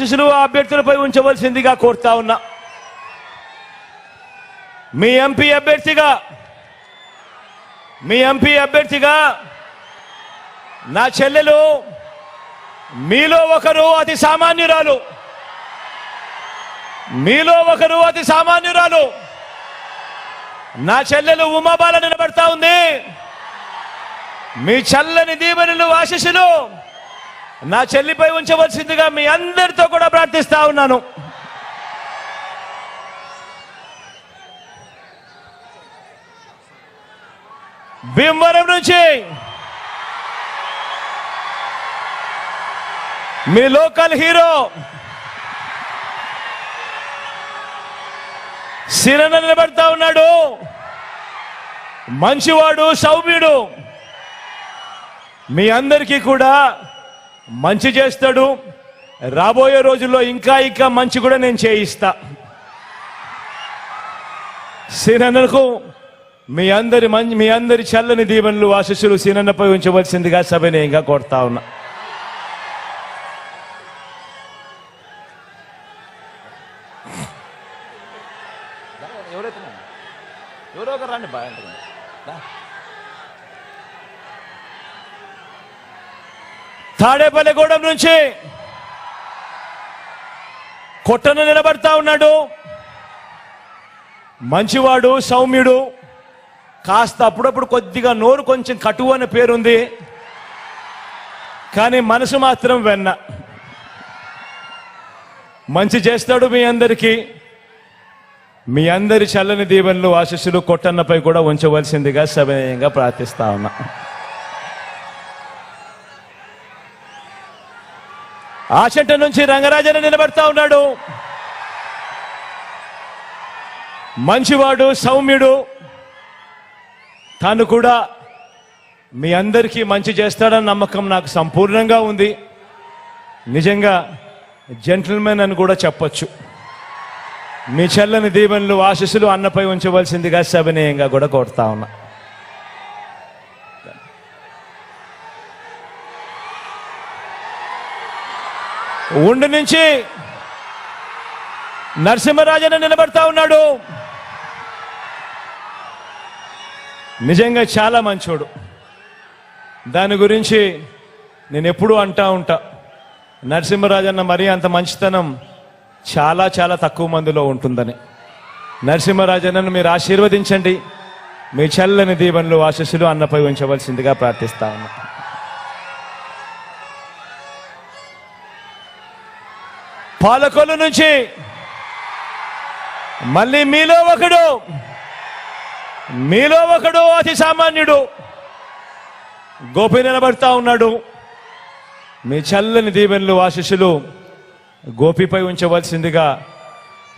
శిశులు అభ్యర్థులపై ఉంచవలసిందిగా కోరుతా ఉన్నా. మీ ఎంపీ అభ్యర్థిగా మీ ఎంపీ అభ్యర్థిగా నా చెల్లెలు మీలో ఒకరు అతి సామాన్యురాలు. మీలో ఒకరు అతి సామాన్యురాలు. నా చెల్లెలు ఉమాబాల నిలబడతా ఉంది. మీ చల్లని దీవెనలు ఆశీస్సులు నా చెల్లిపై ఉంచవలసిందిగా మీ అందరితో కూడా ప్రార్థిస్తా ఉన్నాను. భీమవరం నుంచి మీ లోకల్ హీరో సిరన నిలబడతా ఉన్నాడు. మంచివాడు సౌమ్యుడు. మీ అందరికీ కూడా మంచి చేస్తాడు. రాబోయే రోజుల్లో ఇంకా ఇంకా మంచి కూడా నేను చేయిస్తా. సీనన్నకు మీ అందరి మంచి మీ అందరి చల్లని దీవెనలు ఆశీస్సులు సీనన్నపై ఉంచవలసిందిగా సభనీయంగా కోరుతా ఉన్నా. ఎవరో ఒకరు రండి బాగా. తాడేపల్లిగూడెం నుంచి కొట్టను నిలబడతా ఉన్నాడు. మంచివాడు సౌమ్యుడు. కాస్త అప్పుడప్పుడు కొద్దిగా నోరు కొంచెం కటువు అనే పేరుంది. కానీ మనసు మాత్రం వెన్న. మంచి చేస్తాడు మీ అందరికీ. మీ అందరి చల్లని దీవెనలు ఆశీస్సులు కొట్టన్నపై కూడా ఉంచవలసిందిగా సవినయంగా ప్రార్థిస్తా ఉన్నా. ఆచంట నుంచి రంగరాజన నిలబడతా ఉన్నాడు. మంచివాడు సౌమ్యుడు. తాను కూడా మీ అందరికీ మంచి చేస్తాడన్న నమ్మకం నాకు సంపూర్ణంగా ఉంది. నిజంగా జెంటిల్మెన్ అని కూడా చెప్పొచ్చు. మీ చెల్లని దీవెనలు ఆశీస్సులు అన్నపై ఉంచవలసిందిగా సవినయంగా కూడా కోరుతా ఉన్నా. ఉండి నుంచి నరసింహరాజన నిలబడతా ఉన్నాడు. నిజంగా చాలా మంచోడు. దాని గురించి నేను ఎప్పుడూ అంటా ఉంటా. నరసింహరాజన్న మరీ అంత మంచితనం చాలా చాలా తక్కువ మందిలో ఉంటుందని. నరసింహరాజన్నను మీరు ఆశీర్వదించండి. మీ చల్లని దీవెనలు ఆశస్సులు అన్నపై ఉంచవలసిందిగా ప్రార్థిస్తా ఉన్నా. పాలకొల్లు నుంచి మళ్ళీ మీలో ఒకడు మీలో ఒకడు అతి సామాన్యుడు. గోపి నిలబడతా ఉన్నాడు. మీ చల్లని దీవెనలు ఆశిషులు గోపిపై ఉంచవలసిందిగా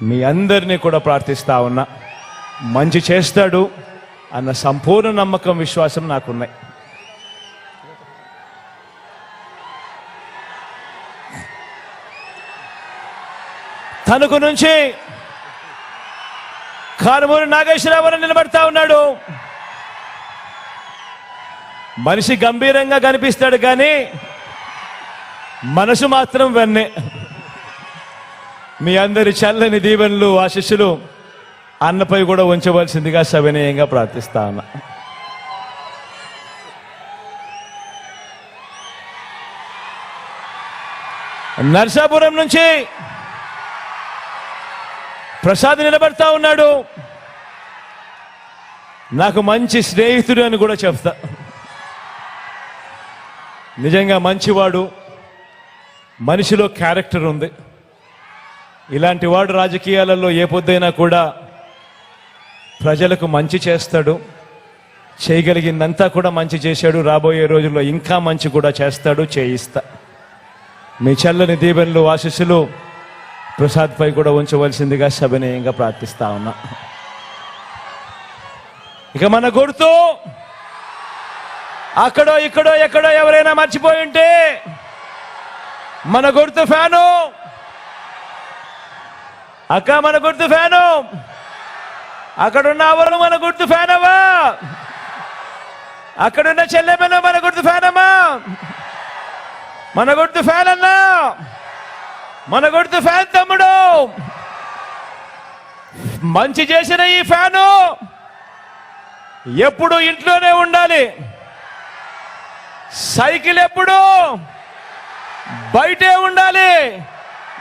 మీ అందరినీ కూడా ప్రార్థిస్తా ఉన్నా. మంచి చేస్తాడు అన్న సంపూర్ణ నమ్మకం విశ్వాసం నాకున్నాయి. తణుకు నుంచి కారుమూరి నాగేశ్వరరావు నిలబడతా ఉన్నాడు. మనిషి గంభీరంగా కనిపిస్తాడు కానీ మనసు మాత్రం వెన్నే. మీ అందరి చల్లని దీవెనలు ఆశిస్సులు అన్నపై కూడా ఉంచవలసిందిగా సవినయంగా ప్రార్థిస్తా ఉన్నా. నర్సాపురం నుంచి ప్రసాద్ నిలబడతా ఉన్నాడు. నాకు మంచి స్నేహితుడు అని కూడా చెప్తా. నిజంగా మంచివాడు మనిషిలో క్యారెక్టర్ ఉంది. ఇలాంటి వాడు రాజకీయాలలో ఏ పొద్దైనా కూడా ప్రజలకు మంచి చేస్తాడు. చేయగలిగిందంతా కూడా మంచి చేశాడు. రాబోయే రోజుల్లో ఇంకా మంచి కూడా చేస్తాడు చేయిస్తా. మీ చల్లని దీవెనలు ఆశీస్సులు ప్రసాద్ పై కూడా ఉంచవలసిందిగా సవినయంగా ప్రార్థిస్తా ఉన్నా. ఇక మన గుర్తు అక్కడో ఇక్కడో ఎక్కడో ఎవరైనా మర్చిపోయి ఉంటే మన గుర్తు ఫ్యాను. అక్క మన గుర్తు ఫ్యాను. అక్కడున్న అవరు మన గుర్తు ఫ్యాన్ అవ్వా అక్కడున్న చెల్లెమ్మను మన గుర్తు ఫ్యాన్ అమ్మా మన గుర్తు ఫ్యాన్ అన్నా మన గుర్తు ఫ్యాన్ తమ్ముడు. మంచి చేసిన ఈ ఫ్యాను ఎప్పుడు ఇంట్లోనే ఉండాలి. సైకిల్ ఎప్పుడు బయటే ఉండాలి.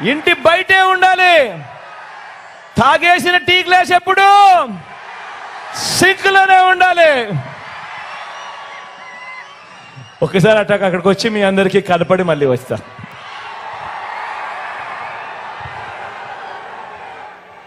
ఇంటి బయటే ఉండాలి. తాగేసిన టీ గ్లాస్ ఎప్పుడు సింక్లోనే ఉండాలి. ఒకసారి అట్టాక అక్కడికి వచ్చి మీ అందరికీ కనపడి మళ్ళీ వస్తా.